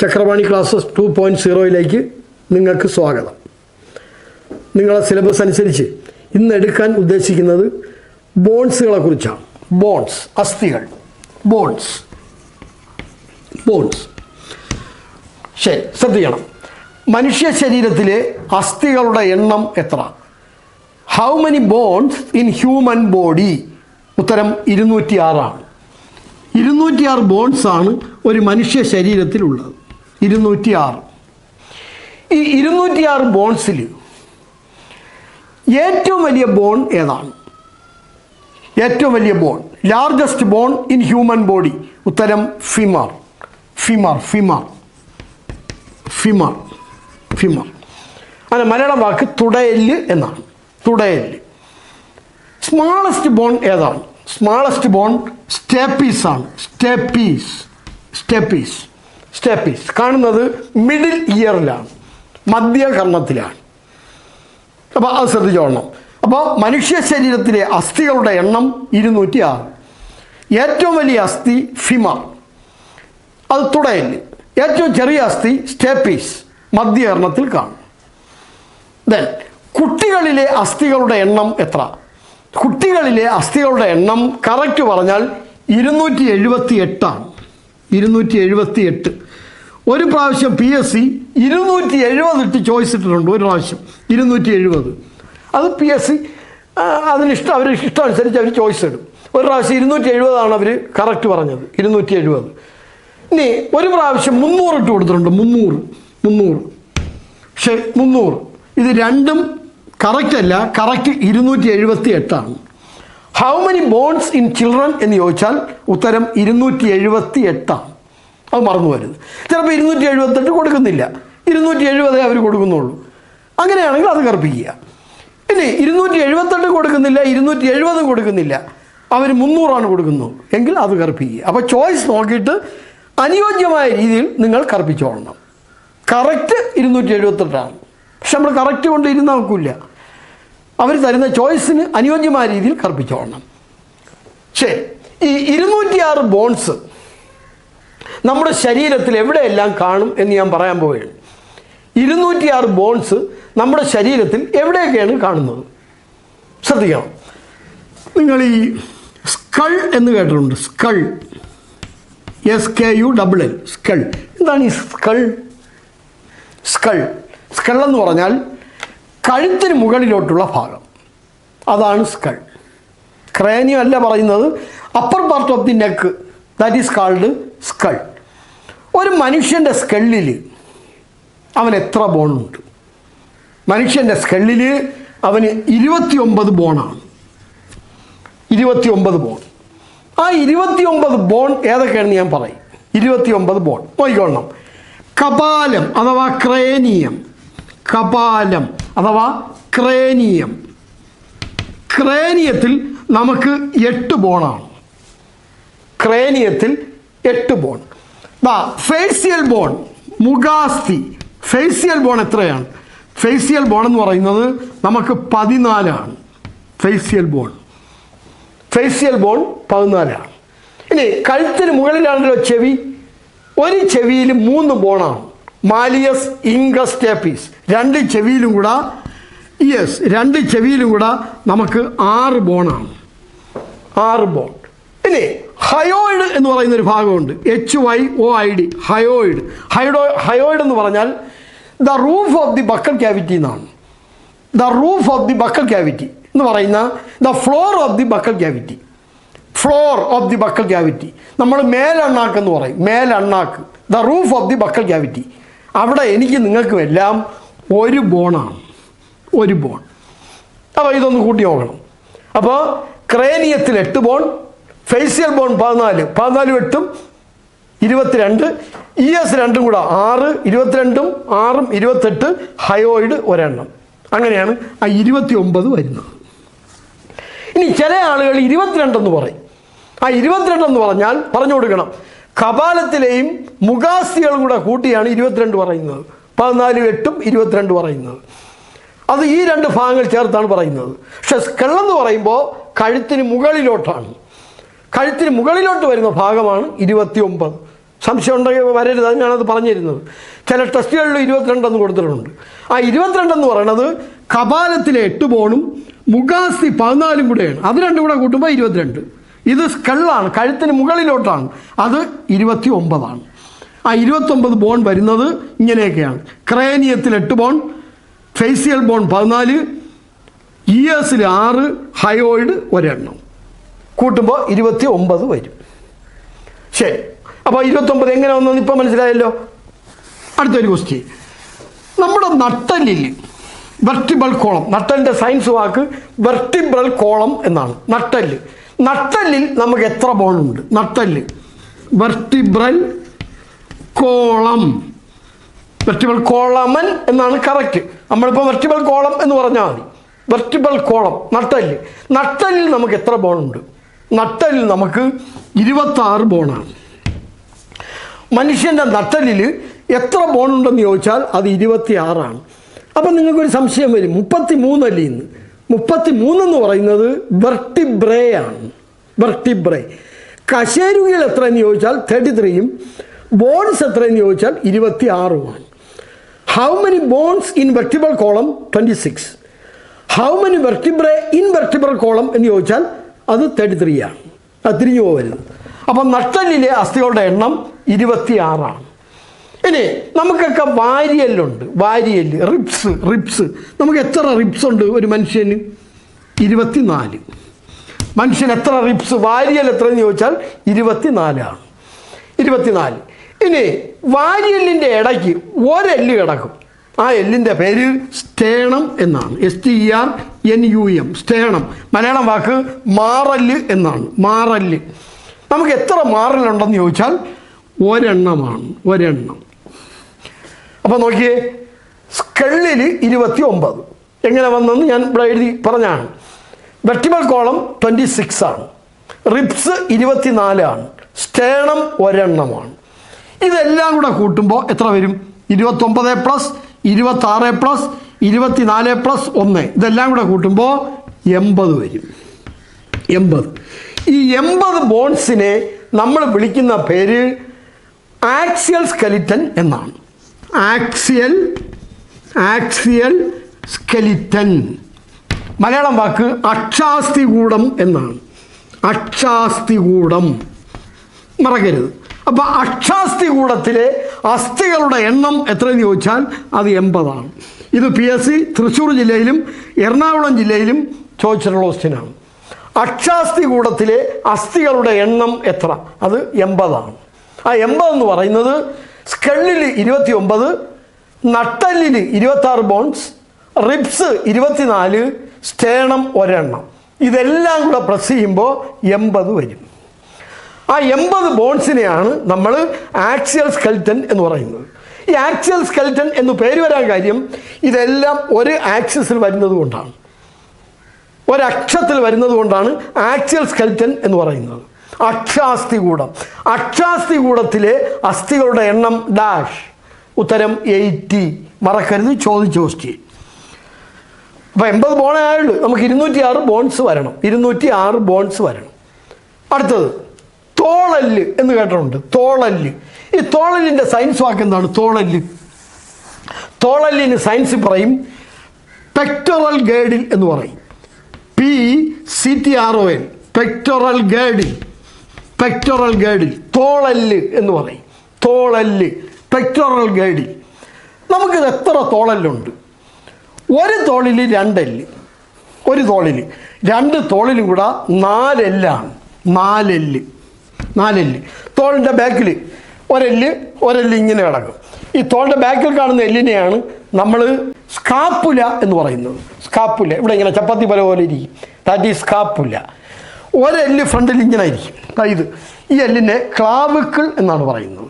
Chakravani classes two point സീറോയിലേക്ക് നിങ്ങൾക്ക് സ്വാഗതം. നിങ്ങളെ സിലബസ് അനുസരിച്ച് ഇന്ന് എടുക്കാൻ ഉദ്ദേശിക്കുന്നത് ബോൺസുകളെ കുറിച്ചാണ്. ബോൺസ് അസ്ഥികൾ. ബോൺസ്. ബോൺസ്. ശരി ശ്രദ്ധിക്കണം. മനുഷ്യ ശരീരത്തിലെ അസ്ഥികളുടെ എണ്ണം എത്ര? How many bones in human body ഉത്തരം ഇരുന്നൂറ്റി ആറാണ് ഇരുന്നൂറ്റിയാറ് ബോൺസാണ് ഒരു മനുഷ്യ ശരീരത്തിലുള്ളത്. ഇരുന്നൂറ്റിയാറ്. ഈ ഇരുന്നൂറ്റിയാറ് ബോൺസിൽ ഏറ്റവും വലിയ ബോൺ ഏതാണ്? ഏറ്റവും വലിയ bone largest bone in human body ഉത്തരം ഫിമാർ. ഫിമാർ ഫിമാർ. ഫിമാർ ഫിമാർ. അങ്ങനെ മലയാളം വാക്ക് തുടയൽ എന്നാണ്. തുടയൽ സ്മാളസ്റ്റ് ബോൺ ഏതാണ്? സ്മാളസ്റ്റ് ബോൺ സ്റ്റേപ്പീസ് ആണ്. Stapes stapes stapes. കാണുന്നത് മിഡിൽ ഇയറിലാണ്. മധ്യകർണത്തിലാണ്. അപ്പോൾ അത് ശ്രദ്ധിച്ചോളണം. അപ്പോൾ മനുഷ്യ ശരീരത്തിലെ അസ്ഥികളുടെ എണ്ണം ഇരുന്നൂറ്റി ആറ് ഏറ്റവും വലിയ അസ്ഥി ഫിമർ അത് തുടയൽ ഏറ്റവും ചെറിയ അസ്ഥി സ്റ്റേപ്പീസ്. മധ്യകർണത്തിൽ കാണും. ദെൻ കുട്ടികളിലെ അസ്ഥികളുടെ എണ്ണം എത്ര? കുട്ടികളിലെ അസ്ഥികളുടെ എണ്ണം കറക്റ്റ് പറഞ്ഞാൽ ഇരുന്നൂറ്റി എഴുപത്തി എട്ടാണ് ഇരുന്നൂറ്റി എഴുപത്തി എട്ട് ഒരു പ്രാവശ്യം പി എസ് സി ഇരുന്നൂറ്റി എഴുപത് ഇട്ട് ചോയ്സ് ഇട്ടിട്ടുണ്ട് ഒരു പ്രാവശ്യം. ഇരുന്നൂറ്റി എഴുപത് അത് പി എസ് സി അതിനിഷ്ടം അവർ ഇഷ്ടം അനുസരിച്ച് അവർ ചോയ്സ് ഇടും ഒരു പ്രാവശ്യം ഇരുന്നൂറ്റി എഴുപതാണ് അവർ കറക്റ്റ് പറഞ്ഞത്. ഇരുന്നൂറ്റി എഴുപത് ഇനി ഒരു പ്രാവശ്യം മുന്നൂറ് ഇട്ട് കൊടുത്തിട്ടുണ്ട്. മുന്നൂറ്. മുന്നൂറ്. പക്ഷേ മുന്നൂറ്. ഇത് രണ്ടും കറക്റ്റ് അല്ല. കറക്റ്റ് ഇരുന്നൂറ്റി എഴുപത്തി എട്ടാണ് how many bones in children എന്ന് ചോദിച്ചാൽ ഉത്തരം ഇരുന്നൂറ്റി എഴുപത്തി എട്ടാണ് അത് മറന്നു വരുന്നത് ചിലപ്പോൾ ഇരുന്നൂറ്റി എഴുപത്തെട്ട് കൊടുക്കുന്നില്ല. ഇരുന്നൂറ്റി എഴുപതേ അവർ കൊടുക്കുന്നുള്ളൂ. അങ്ങനെയാണെങ്കിൽ അത് കറുപ്പിക്കുക. ഇനി ഇരുന്നൂറ്റി എഴുപത്തെട്ട് കൊടുക്കുന്നില്ല ഇരുന്നൂറ്റി എഴുപത് കൊടുക്കുന്നില്ല. അവർ മുന്നൂറാണ് കൊടുക്കുന്നത് എങ്കിൽ അത് കറുപ്പിക്കുക. അപ്പോൾ ചോയ്സ് നോക്കിയിട്ട് അനുയോജ്യമായ രീതിയിൽ നിങ്ങൾ കറുപ്പിച്ചോളണം. കറക്റ്റ് ഇരുന്നൂറ്റി എഴുപത്തെട്ടാണ് പക്ഷെ നമ്മൾ കറക്റ്റ് കൊണ്ട് ഇരുന്ന് നോക്കില്ല അവർ തരുന്ന ചോയ്സിന് അനുയോജ്യമായ രീതിയിൽ കർപ്പിച്ചോളണം. ശരി. ഈ ഇരുന്നൂറ്റിയാറ് ബോൺസ് നമ്മുടെ ശരീരത്തിൽ എവിടെയെല്ലാം കാണും എന്ന് ഞാൻ പറയാൻ പോവുകയാണ്. ഇരുന്നൂറ്റിയാറ് ബോൺസ് നമ്മുടെ ശരീരത്തിൽ എവിടെയൊക്കെയാണ് കാണുന്നത്? ശ്രദ്ധിക്കണം. നിങ്ങൾ ഈ സ്കൾ എന്ന് കേട്ടിട്ടുണ്ട്. Skull. S K U double L skull. എന്താണ് ഈ സ്കൾ? സ്കൾ. സ്കൾ എന്ന് പറഞ്ഞാൽ കഴുത്തിന് മുകളിലോട്ടുള്ള ഭാഗം. അതാണ് സ്കൾ ക്രേനിയം അല്ല പറയുന്നത്. Upper part of the neck that is called skull ഒരു മനുഷ്യന്റെ സ്കള്ളിൽ അവൻ എത്ര ബോണുണ്ട് മനുഷ്യന്റെ സ്കള്ളിൽ അവന് ഇരുപത്തിയൊമ്പത് ബോണാണ് ഇരുപത്തിയൊമ്പത് ബോൺ ആ ഇരുപത്തിയൊമ്പത് ബോൺ ഏതൊക്കെയാണെന്ന് ഞാൻ പറയും? ഇരുപത്തിയൊമ്പത് ബോൺ നോക്കിക്കൊള്ളണം കപാലം അഥവാ ക്രേനിയം. കപാലം. അഥവാ ക്രേനിയം. ക്രേനിയത്തിൽ നമുക്ക് എട്ട് ബോണാണ്. ക്രേനിയത്തിൽ എട്ട് ബോൺ. ദാ ഫേഷ്യൽ ബോൺ മുഖാസ്തി ഫേഷ്യൽ ബോൺ എത്രയാണ്? ഫേഷ്യൽ ബോൺ എന്ന് പറയുന്നത് നമുക്ക് പതിനാലാണ്. Facial bone. ഫേഷ്യൽ ബോൺ പതിനാലാണ്. ഇനി കഴുത്തിന് മുകളിലാണല്ലോ ചെവി. ഒരു ചെവിയിൽ മൂന്ന് ബോണാണ്. മാലിയസ് ഇംഗസ്റ്റേപ്പീസ് രണ്ട് ചെവിയിലും കൂടെ യെസ് രണ്ട് ചെവിയിലും കൂടെ നമുക്ക് ആറ് ബോണാണ്. ആറ് ബോൺ. ഇനി ഹയോയിഡ് എന്ന് പറയുന്ന ഒരു ഭാഗമുണ്ട്. H Y O I D hyoid. Hyoid hyoid എന്ന് പറഞ്ഞാൽ the roof of the buccal cavity എന്നാണ്. The roof of the buccal cavity എന്ന് പറയുന്ന the floor of the buccal cavity. Floor of the buccal cavity. നമ്മൾ മേലണ്ണാക്ക് എന്ന് പറയും. മേലണ്ണാക്ക്. The roof of the buccal cavity. അവിടെ എനിക്ക് നിങ്ങൾക്കും എല്ലാം ഒരു ബോണാണ്. ഒരു ബോൺ. അപ്പോൾ ഇതൊന്ന് കൂട്ടി നോക്കണം. അപ്പോൾ ക്രേനിയത്തിൽ എട്ട് ബോൺ ഫേഷ്യൽ ബോൺ പതിനാല്. പതിനാലും എട്ടും ഇരുപത്തിരണ്ട്. ഇ എസ് രണ്ടും കൂടെ ആറ് ഇരുപത്തിരണ്ടും ആറും ഇരുപത്തെട്ട് ഹയോയിഡ് ഒരെണ്ണം. അങ്ങനെയാണ് ആ ഇരുപത്തി ഒമ്പത് വരുന്നത്. ഇനി ചില ആളുകൾ ഇരുപത്തിരണ്ടെന്ന് പറയും. ആ ഇരുപത്തിരണ്ടെന്ന് പറഞ്ഞാൽ പറഞ്ഞു കൊടുക്കണം കപാലത്തിലെയും മുഖാസ്തികളും കൂടെ കൂട്ടിയാണ് ഇരുപത്തിരണ്ട് പറയുന്നത്. പതിനാലും എട്ടും ഇരുപത്തിരണ്ട് പറയുന്നത്. അത് ഈ രണ്ട് ഭാഗങ്ങൾ ചേർത്താണ് പറയുന്നത്. പക്ഷെ സ്കെള്ളെന്ന് പറയുമ്പോൾ കഴുത്തിന് മുകളിലോട്ടാണ്. കഴുത്തിന് മുകളിലോട്ട് വരുന്ന ഭാഗമാണ് ഇരുപത്തി ഒമ്പത് സംശയം ഉണ്ടെങ്കിൽ വരരുത് അത് ഞാനത് പറഞ്ഞിരുന്നത്. ചില ടെസ്റ്റുകളിൽ ഇരുപത്തിരണ്ടെന്ന് കൊടുത്തിട്ടുണ്ട്. ആ ഇരുപത്തിരണ്ടെന്ന് പറയണത് കപാലത്തിലെ എട്ട് ബോണും മുഖാസ്തി പതിനാലും കൂടെയാണ്. അത് രണ്ടും കൂടെ കൂട്ടുമ്പോൾ ഇരുപത്തിരണ്ട്. ഇത് സ്കള്ളാണ് കഴുത്തിന് മുകളിലോട്ടാണ്. അത് ഇരുപത്തി ഒമ്പതാണ് ആ ഇരുപത്തൊമ്പത് ബോൺ വരുന്നത് ഇങ്ങനെയൊക്കെയാണ്. ക്രേനിയത്തിൽ എട്ട് ബോൺ ഫേസിയൽ ബോൺ പതിനാല് ഇയേഴ്സിൽ ആറ് ഹയോയിഡ് ഒരെണ്ണം. കൂട്ടുമ്പോൾ ഇരുപത്തി ഒമ്പത് വരും. ശരി. അപ്പോൾ ഇരുപത്തൊമ്പത് എങ്ങനെ വന്നെന്ന് ഇപ്പം മനസ്സിലായല്ലോ? അടുത്തൊരു ക്വസ്റ്റ്യൻ നമ്മുടെ നട്ടലിൽ വെർട്ടിബൾ കോളം നട്ടലിന്റെ സയൻസ് വാക്ക് വെർട്ടിബൾ കോളം എന്നാണ്. നട്ടൽ നട്ടലിൽ നമുക്ക് എത്ര ബോണുണ്ട് നട്ടല്ല്. വെർട്ടിബ്രൽ കോളം വെർട്ടിബൽ കോളമൻ എന്നാണ് കറക്റ്റ് നമ്മളിപ്പോൾ വെർട്ടിബൽ കോളം എന്ന് പറഞ്ഞാൽ മതി. വെർട്ടിബൽ കോളം നട്ടൽ നട്ടലിൽ നമുക്ക് എത്ര ബോണുണ്ട് നട്ടലിൽ നമുക്ക് ഇരുപത്താറ് ബോണാണ് മനുഷ്യന്റെ നട്ടലിൽ എത്ര ബോണുണ്ടെന്ന് ചോദിച്ചാൽ അത് ഇരുപത്തി ആറാണ് അപ്പം നിങ്ങൾക്കൊരു സംശയം വരും. മുപ്പത്തി മൂന്നല്ലേ ഇന്ന്? മുപ്പത്തി മൂന്നെന്ന് പറയുന്നത് വെർട്ടിബ്രേ ആണ് വെർട്ടിബ്രേ. കശേരുകൾ എന്ന് ചോദിച്ചാൽ തേർട്ടി ത്രീയും ബോൺസ് എത്ര എന്ന് ചോദിച്ചാൽ ഇരുപത്തി ആറുമാണ് how many bones in vertebral column twenty six how many vertebrae in vertebral column എന്ന് ചോദിച്ചാൽ അത് തേർട്ടി ത്രീ ആണ്. അത് തിരിഞ്ഞു പോകരുത് അപ്പം നട്ടലിലെ അസ്ഥികളുടെ എണ്ണം ഇരുപത്തിയാറാണ്. ഇനി നമുക്കൊക്കെ വാരിയല്ലുണ്ട്. വാരിയൽ റിപ്സ് റിപ്സ് നമുക്ക് എത്ര റിപ്സ് ഉണ്ട് ഒരു മനുഷ്യന്? ഇരുപത്തിനാല്. മനുഷ്യൻ എത്ര റിപ്സ് വാരിയൽ എത്ര എന്ന് ചോദിച്ചാൽ ഇരുപത്തിനാലാണ്. ഇരുപത്തിനാല്. ഇനി വാരിയല്ലിന്റെ ഇടയ്ക്ക് ഒരെല്ല് കിടക്കും. ആ എല്ലിന്റെ പേര് സ്റ്റേണം എന്നാണ്. S T E R N U M sternum. Malayalam വാക്ക് മാറല്ല് എന്നാണ്. മാറല്ല്. നമുക്ക് എത്ര മാറലുണ്ടെന്ന് ചോദിച്ചാൽ ഒരെണ്ണമാണ് ഒരെണ്ണം. അപ്പോൾ നോക്കിയേ സ്കള്ളിൽ ഇരുപത്തി ഒമ്പത് എങ്ങനെ വന്നെന്ന് ഞാൻ ഇവിടെ എഴുതി പറഞ്ഞാണ്. വെട്ടിമൽ കോളം ട്വന്റി സിക്സ് ആണ്. റിപ്സ് ഇരുപത്തിനാലാണ്. സ്റ്റേണം ഒരെണ്ണമാണ്. ഇതെല്ലാം കൂടെ കൂട്ടുമ്പോൾ എത്ര വരും? ഇരുപത്തൊമ്പത് പ്ലസ് ഇരുപത്താറ് പ്ലസ് ഇരുപത്തിനാല് പ്ലസ് ഒന്ന്. ഇതെല്ലാം കൂടെ കൂട്ടുമ്പോൾ എൺപത് വരും. എൺപത്. ഈ എൺപത് ബോൺസിനെ നമ്മൾ വിളിക്കുന്ന പേര് ആക്സിയൽ സ്കെലിറ്റൻ എന്നാണ്. Axial axial skeleton. മലയാളം വാക്ക് അക്ഷാസ്തികൂടം എന്നാണ്. അക്ഷാസ്തികൂടം മറക്കരുത്. അപ്പോൾ അക്ഷാസ്തികൂടത്തിലെ അസ്ഥികളുടെ എണ്ണം എത്രയെന്ന് ചോദിച്ചാൽ അത് എൺപതാണ്. ഇത് പി എസ് സി തൃശ്ശൂർ ജില്ലയിലും എറണാകുളം ജില്ലയിലും ചോദിച്ചിട്ടുള്ള ക്വസ്റ്റ്യനാണ് അക്ഷാസ്തികൂടത്തിലെ അസ്ഥികളുടെ എണ്ണം എത്ര? അത് എൺപതാണ്. ആ എൺപത് എന്ന് പറയുന്നത് സ്കള്ളിൽ ഇരുപത്തി ഒമ്പത് നട്ടലിൽ ഇരുപത്താറ് ബോൺസ് റിബ്സ് ഇരുപത്തിനാല് സ്റ്റേണം ഒരെണ്ണം. ഇതെല്ലാം കൂടെ പ്രസ് ചെയ്യുമ്പോൾ എൺപത് വരും. ആ എൺപത് ബോൺസിനെയാണ് നമ്മൾ ആക്സിയൽ സ്കെൽറ്റൻ എന്ന് പറയുന്നത്. ഈ ആക്സിയൽ സ്കെൽറ്റൻ എന്ന് പേര് വരാൻ കാര്യം ഇതെല്ലാം ഒരു ആക്സിസിൽ വരുന്നത് കൊണ്ടാണ്. ഒരക്ഷത്തിൽ വരുന്നത് കൊണ്ടാണ് ആക്സിയൽ സ്കെൽറ്റൻ എന്ന് പറയുന്നത്. അക്ഷാസ്ഥികൂടം. അക്ഷാസ്ഥികൂടത്തിലെ അസ്ഥികളുടെ എണ്ണം ഡാഷ്. ഉത്തരം എയ്റ്റി. മറക്കരുത് ചോദിച്ച ക്വസ്റ്റ്യൻ. അപ്പോൾ എൺപത് ബോണേ ആയുള്ളൂ. നമുക്ക് ഇരുന്നൂറ്റി ആറ് ബോൺസ് വരണം. ഇരുന്നൂറ്റി ആറ് ബോൺസ് വരണം. അടുത്തത് തോളല്ല് എന്ന് കേട്ടിട്ടുണ്ട്. തോളല്ല്. ഈ തോളല്ലിന്റെ സയൻസ് വാക്ക് എന്താണ്? തോളല്ല്. തോളല്ലിന് സയൻസ് പറയും പെക്ടറൽ ഗേഡിൽ എന്ന് പറയും. P C T R O N pectoral girdle. Pectoral girdle തോളല്ല് എന്ന് പറയും. തോളല്ല്. പെക്ടോറൽ ഗേഡിൽ നമുക്കിത് എത്ര തോളല്ലുണ്ട്? ഒരു തോളിൽ രണ്ടല്ല്. ഒരു തോളിൽ രണ്ട് തോളിലും കൂടെ നാലെല്ലാണ്. നാലെല്ല്. നാലെല്ല്. തോളിന്റെ ബാക്കിൽ ഒരെല്ല് ഒരെല്ല് ഇങ്ങനെ കിടക്കും. ഈ തോളിന്റെ ബാക്കിൽ കാണുന്ന എല്ലിനെയാണ് നമ്മൾ സ്കാപ്പുല എന്ന് പറയുന്നത്. സ്കാപ്പുല. ഇവിടെ ഇങ്ങനെ ചപ്പാത്തി പല പോലെ ഇരിക്കും. ദാറ്റ് ഈ സ്കാപ്പുല ഒരെല്ല് ഫ്രണ്ടിൽ ഇങ്ങനെ ആയിരിക്കും ഇത്. ഈ എല്ലിനെ ക്ലാവുക്കൾ എന്നാണ് പറയുന്നത്.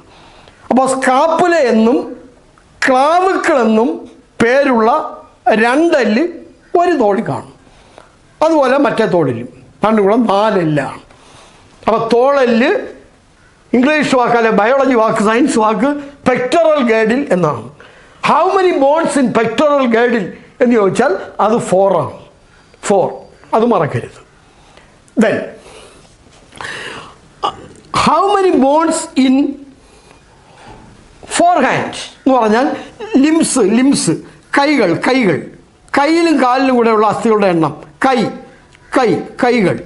അപ്പോൾ സ്കാപ്പുല എന്നും ക്ലാവുക്കൾ എന്നും പേരുള്ള രണ്ടെല്ല് ഒരു തോളിൽ കാണും. അതുപോലെ മറ്റേ തോളിലും രണ്ടും കൂടെ നാലെല്ലാണ്. അപ്പോൾ തോളെല്ല് ഇംഗ്ലീഷ് വാക്കല്ല ബയോളജി വാക്ക് സയൻസ് വാക്ക് പെക്ടറൽ ഗൈഡിൽ എന്നാണ്. How many bones in pectoral girdle എന്ന് ചോദിച്ചാൽ അത് ഫോറാണ് ഫോർ അത് മറക്കരുത്. Then how many bones in fore hand എന്ന് പറഞ്ഞാൽ ലിംസ് ലിംസ് കൈകൾ കൈകൾ. കയ്യിലും കാലിലും കൂടെയുള്ള അസ്ഥികളുടെ എണ്ണം. കൈ കൈ കൈകൾ.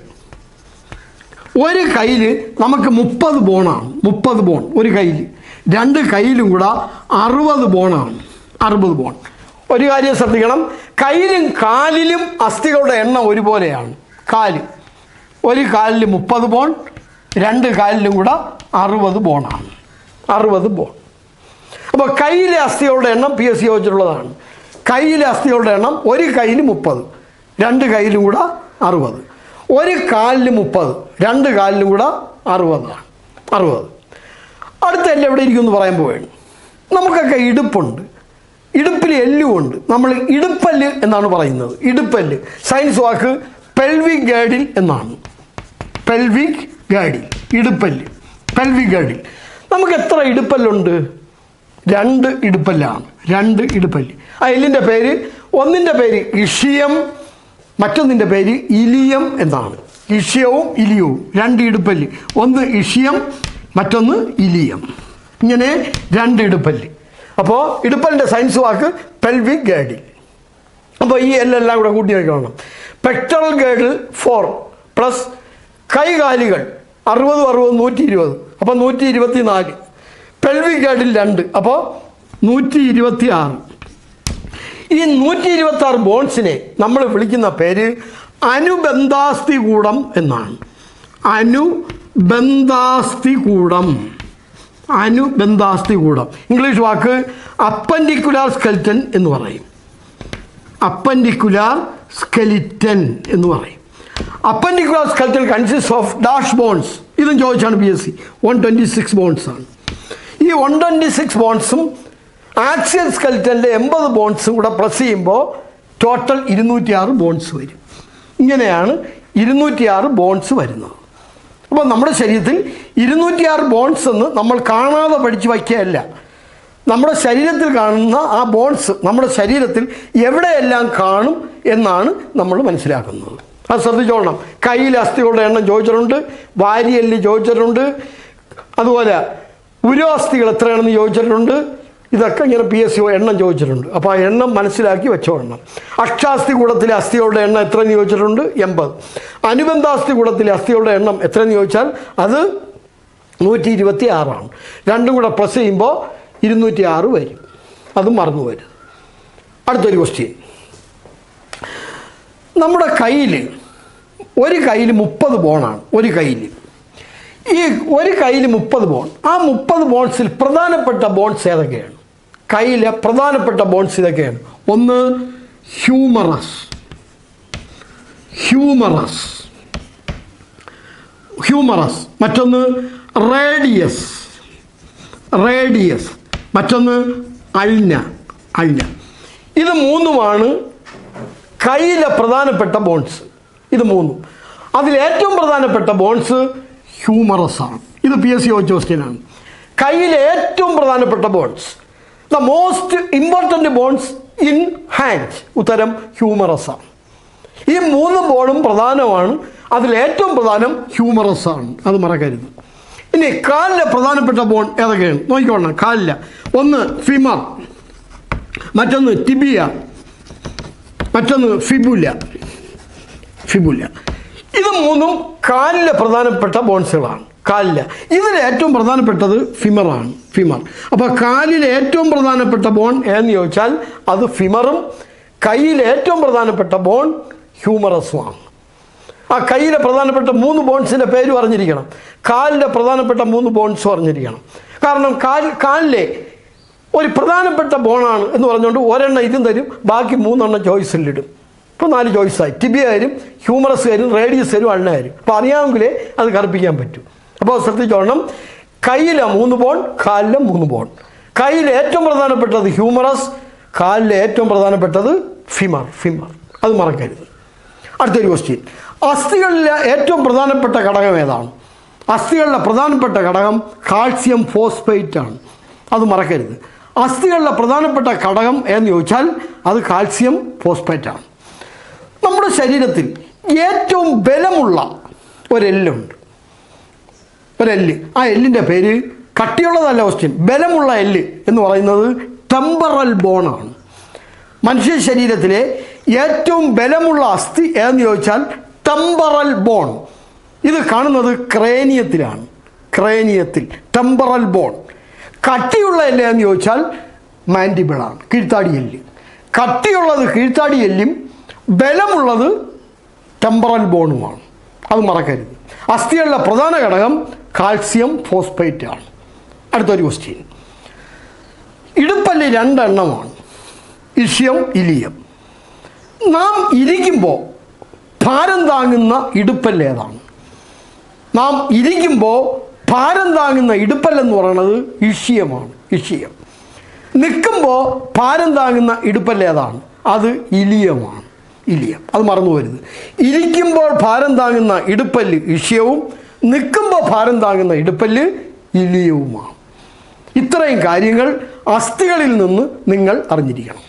ഒരു കയ്യിൽ നമുക്ക് മുപ്പത് ബോണാണ്. മുപ്പത് ബോൺ ഒരു കയ്യിൽ രണ്ട് കയ്യിലും കൂടെ അറുപത് ബോണാണ്. അറുപത് ബോൺ. ഒരു കാര്യം ശ്രദ്ധിക്കണം. കയ്യിലും കാലിലും അസ്ഥികളുടെ എണ്ണം ഒരുപോലെയാണ്. കാൽ. ഒരു കാലിൽ മുപ്പത് ബോൺ രണ്ട് കാലിലും കൂടെ അറുപത് ബോണാണ്. അറുപത് ബോൺ. അപ്പോൾ കയ്യിലെ അസ്ഥികളുടെ എണ്ണം പി എസ് സി ചോദിച്ചിട്ടുള്ളതാണ്. കയ്യിലെ അസ്ഥികളുടെ എണ്ണം ഒരു കയ്യിൽ മുപ്പത് രണ്ട് കയ്യിലും കൂടെ അറുപത്. ഒരു കാലിൽ മുപ്പത് രണ്ട് കാലിലും കൂടെ അറുപതാണ് അറുപത്. അടുത്ത എല്ലാം എവിടെ ഇരിക്കും എന്ന് പറയാൻ പോവുകയാണ്. നമുക്കൊക്കെ ഇടുപ്പുണ്ട്. ഇടുപ്പിൽ എല്ലുമുണ്ട് നമ്മൾ ഇടുപ്പല്ല് എന്നാണ് പറയുന്നത്. ഇടുപ്പല്ല്. സയൻസ് വാക്ക് പെൽവിക് ഗേഡിൽ എന്നാണ്. പെൽവിക് ഗാഡി ഇടുപ്പല്ല്. പെൽവിക് ഗാഡി. നമുക്ക് എത്ര ഇടുപ്പല്ലുണ്ട്? രണ്ട് ഇടുപ്പല്ലാണ്. രണ്ട് ഇടുപ്പല്ല്. ആ എല്ലിന്റെ പേര് ഒന്നിന്റെ പേര് ഇഷിയം മറ്റൊന്നിന്റെ പേര് ഇലിയം എന്നാണ്. ഇഷ്യവും ഇലിയവും. രണ്ട് ഇടുപ്പല്ല്. ഒന്ന് ഇഷിയം മറ്റൊന്ന് ഇലിയം. ഇങ്ങനെ രണ്ട് ഇടുപ്പല്ല്. അപ്പോൾ ഇടുപ്പലിന്റെ സയൻസ് വാക്ക് പെൽവിക് ഗേഡിൽ അപ്പോൾ ഈ എല്ലാം കൂടെ കൂട്ടി വയ്ക്കണം പെക്ടറൽ ഗേഡിൽ ഫോർ പ്ലസ് കൈകാലുകൾ. അറുപതും അറുപത് നൂറ്റി ഇരുപത് അപ്പോൾ നൂറ്റി ഇരുപത്തി നാല് പെൽവിക് ഗൈഡിൽ രണ്ട്. അപ്പോൾ നൂറ്റി ഇരുപത്തി ആറ് ഈ നൂറ്റി ഇരുപത്തി ആറ് ബോൺസിനെ നമ്മൾ വിളിക്കുന്ന പേര് അനുബന്ധാസ്തി കൂടം എന്നാണ്. അനുബന്ധാസ്തി കൂടം അനുബന്ധാസ്തി കൂടം ഇംഗ്ലീഷ് വാക്ക് അപ്പൻഡിക്കുലാർ സ്കെൽറ്റൻ എന്ന് പറയും. അപ്പൻഡിക്കുലാർ സ്കെലിറ്റൻ എന്ന് പറയും. Appendicular skeleton consist of dash bones ഇതും ചോദിച്ചാണ് P S C one twenty six ബോൺസാണ് ഈ വൺ ട്വന്റി സിക്സ് ബോൺസും ആക്സിയൽ സ്കൽറ്റന്റെ എൺപത് ബോൺസും കൂടെ പ്രസ് ചെയ്യുമ്പോൾ ടോട്ടൽ ഇരുന്നൂറ്റിയാറ് ബോൺസ് വരും. ഇങ്ങനെയാണ് ഇരുന്നൂറ്റിയാറ് ബോൺസ് വരുന്നത്. അപ്പോൾ നമ്മുടെ ശരീരത്തിൽ ഇരുന്നൂറ്റിയാറ് ബോൺസ് എന്ന് നമ്മൾ കാണാതെ പഠിച്ച് വയ്ക്കുകയല്ല. നമ്മുടെ ശരീരത്തിൽ കാണുന്ന ആ ബോൺസ് നമ്മുടെ ശരീരത്തിൽ എവിടെയെല്ലാം കാണും എന്നാണ് നമ്മൾ മനസ്സിലാക്കുന്നത്. അത് ശ്രദ്ധിച്ചോളണം. കയ്യിൽ അസ്ഥികളുടെ എണ്ണം ചോദിച്ചിട്ടുണ്ട് വാരിയല്ലി ചോദിച്ചിട്ടുണ്ട്. അതുപോലെ ഉരോസ്ഥികൾ എത്രയാണെന്ന് ചോദിച്ചിട്ടുണ്ട്. ഇതൊക്കെ ഇങ്ങനെ പി എസ് സി എണ്ണം ചോദിച്ചിട്ടുണ്ട്. അപ്പോൾ ആ എണ്ണം മനസ്സിലാക്കി വെച്ചോളണം. അക്ഷാസ്ഥി കൂടത്തിലെ അസ്ഥികളുടെ എണ്ണം എത്രയെന്ന് ചോദിച്ചിട്ടുണ്ട്? എൺപത്. അനുബന്ധാസ്ഥി കൂടത്തിലെ അസ്ഥികളുടെ എണ്ണം എത്രയെന്ന് ചോദിച്ചാൽ അത് നൂറ്റി ഇരുപത്തി ആറാണ് രണ്ടും കൂടെ പ്ലസ് ചെയ്യുമ്പോൾ ഇരുന്നൂറ്റി ആറ് വരും. അതും മറന്നു വരും അടുത്തൊരു ക്വസ്റ്റ്യൻ നമ്മുടെ കയ്യിൽ ഒരു കയ്യിൽ മുപ്പത് ബോണാണ് ഒരു കയ്യിൽ. ഈ ഒരു കയ്യിൽ മുപ്പത് ബോൺ ആ മുപ്പത് ബോൺസിൽ പ്രധാനപ്പെട്ട ബോൺസ് ഏതൊക്കെയാണ്? കയ്യിലെ പ്രധാനപ്പെട്ട ബോൺസ് ഇതൊക്കെയാണ്. ഒന്ന് ഹ്യൂമറസ്. ഹ്യൂമറസ്. ഹ്യൂമറസ്. മറ്റൊന്ന് റേഡിയസ്. റേഡിയസ്. മറ്റൊന്ന് അൾന. അൾന. ഇത് മൂന്നുമാണ് കയ്യിലെ പ്രധാനപ്പെട്ട ബോൺസ്. ഇത് മൂന്നും. അതിൽ ഏറ്റവും പ്രധാനപ്പെട്ട ബോൺസ് ഹ്യൂമറസ് ആണ്. ഇത് പി എസ് സി ചോദിച്ച ക്വസ്റ്റ്യനാണ് കയ്യിലെ ഏറ്റവും പ്രധാനപ്പെട്ട bones. The most important bones in hand. ഉത്തരം ഹ്യൂമറസ് ആണ്. ഈ മൂന്ന് ബോണും പ്രധാനമാണ്. അതിൽ ഏറ്റവും പ്രധാനം ഹ്യൂമറസ് ആണ്. അത് മറക്കരുത്. ഇനി കാലിലെ പ്രധാനപ്പെട്ട ബോൺ ഏതൊക്കെയാണ്? നോക്കിക്കോണം. കാലില. ഒന്ന് ഫിമർ മറ്റൊന്ന് ടിബിയ മറ്റൊന്ന് ഫിബുല. ഫിബുല ഇത് മൂന്നും കാലിലെ പ്രധാനപ്പെട്ട ബോൺസുകളാണ്. കാലിൽ. ഇതിൽ ഏറ്റവും പ്രധാനപ്പെട്ടത് ഫിമറാണ്. ഫിമർ. അപ്പോൾ കാലിൽ ഏറ്റവും പ്രധാനപ്പെട്ട ബോൺ എന്ന് ചോദിച്ചാൽ അത് ഫിമറും കയ്യിലെ ഏറ്റവും പ്രധാനപ്പെട്ട ബോൺ ഹ്യൂമറസുമാണ്. ആ കയ്യിലെ പ്രധാനപ്പെട്ട മൂന്ന് ബോൺസിന്റെ പേര് അറിഞ്ഞിരിക്കണം. കാലിലെ പ്രധാനപ്പെട്ട മൂന്ന് ബോൺസും അറിഞ്ഞിരിക്കണം. കാരണം കാൽ കാലിലെ ഒരു പ്രധാനപ്പെട്ട ബോണാണ് എന്ന് പറഞ്ഞുകൊണ്ട് ഒരെണ്ണം ഇതും തരും ബാക്കി മൂന്നെണ്ണം ചോയ്സിലിടും. ഇപ്പോൾ നാല് ചോയ്സായി. ടിബിയ തരും ഹ്യൂമറസ് തരും റേഡിയസ് തരും അണ്ണായാലും. അപ്പോൾ അറിയാമെങ്കിലേ അത് കറുപ്പിക്കാൻ പറ്റും. അപ്പോൾ ശ്രദ്ധിച്ചോണം കയ്യിലെ മൂന്ന് ബോൺ കാലിലെ മൂന്ന് ബോൺ. കയ്യിൽ ഏറ്റവും പ്രധാനപ്പെട്ടത് ഹ്യൂമറസ് കാലിലെ ഏറ്റവും പ്രധാനപ്പെട്ടത് ഫിമർ ഫിമർ. അത് മറക്കരുത്. അടുത്തൊരു ക്വസ്റ്റ്യൻ അസ്ഥികളിലെ ഏറ്റവും പ്രധാനപ്പെട്ട ഘടകം ഏതാണ്? അസ്ഥികളിലെ പ്രധാനപ്പെട്ട ഘടകം കാൽസ്യം ഫോസ്ഫേറ്റ് ആണ്. അത് മറക്കരുത്. അസ്ഥികളിലെ പ്രധാനപ്പെട്ട ഘടകം എന്ന് ചോദിച്ചാൽ അത് കാൽസ്യം ഫോസ്ഫേറ്റ് ആണ്. നമ്മുടെ ശരീരത്തിൽ ഏറ്റവും ബലമുള്ള ഒരെല്ലുണ്ട്. ഒരെല്ല്. ആ എല്ലിന്റെ പേര് കട്ടിയുള്ളതല്ല ക്വസ്റ്റ്യൻ ബലമുള്ള എല്ല് എന്ന് പറയുന്നത് ടെമ്പറൽ ബോണാണ്. മനുഷ്യ ശരീരത്തിലെ ഏറ്റവും ബലമുള്ള അസ്ഥി ഏതെന്ന് ചോദിച്ചാൽ ടെമ്പറൽ ബോൺ. ഇത് കാണുന്നത് ക്രേനിയത്തിലാണ്. ക്രേനിയത്തിൽ ടെമ്പറൽ ബോൺ. കട്ടിയുള്ള എല്ല് എന്ന് ചോദിച്ചാൽ മാൻഡിബിളാണ് കീഴ്ത്താടി എല്ല്. കട്ടിയുള്ളത് കീഴ്ത്താടി എല്ലും ബലമുള്ളത് ടെമ്പറൽ ബോണുമാണ് അത് മറക്കരുത്. അസ്ഥികളുടെ പ്രധാന ഘടകം കാൽസ്യം ഫോസ്ഫേറ്റ് ആണ്. അടുത്തൊരു ക്വസ്റ്റ്യൻ ഇടുപ്പല്ലി രണ്ടെണ്ണമാണ്. Ischium ilium. നാം ഇരിക്കുമ്പോൾ ഭാരം താങ്ങുന്ന ഇടുപ്പല്ല് ഏതാണ്? നാം ഇരിക്കുമ്പോൾ ഭാരം താങ്ങുന്ന ഇടുപ്പല്ലെന്ന് പറയുന്നത് ഇഷ്യമാണ് ഇഷ്യം. നിൽക്കുമ്പോൾ ഭാരം താങ്ങുന്ന ഇടുപ്പല്ല് ഏതാണ്? അത് ഇലിയമാണ്. ഇലിയം. അത് മറന്നു വരുന്നത് ഇരിക്കുമ്പോൾ ഭാരം താങ്ങുന്ന ഇടുപ്പല്ല് ഇഷ്യവും നിൽക്കുമ്പോൾ ഭാരം താങ്ങുന്ന ഇടുപ്പല്ല് ഇലിയവുമാണ്. ഇത്രയും കാര്യങ്ങൾ അസ്ഥികളിൽ നിന്ന് നിങ്ങൾ അറിഞ്ഞിരിക്കണം.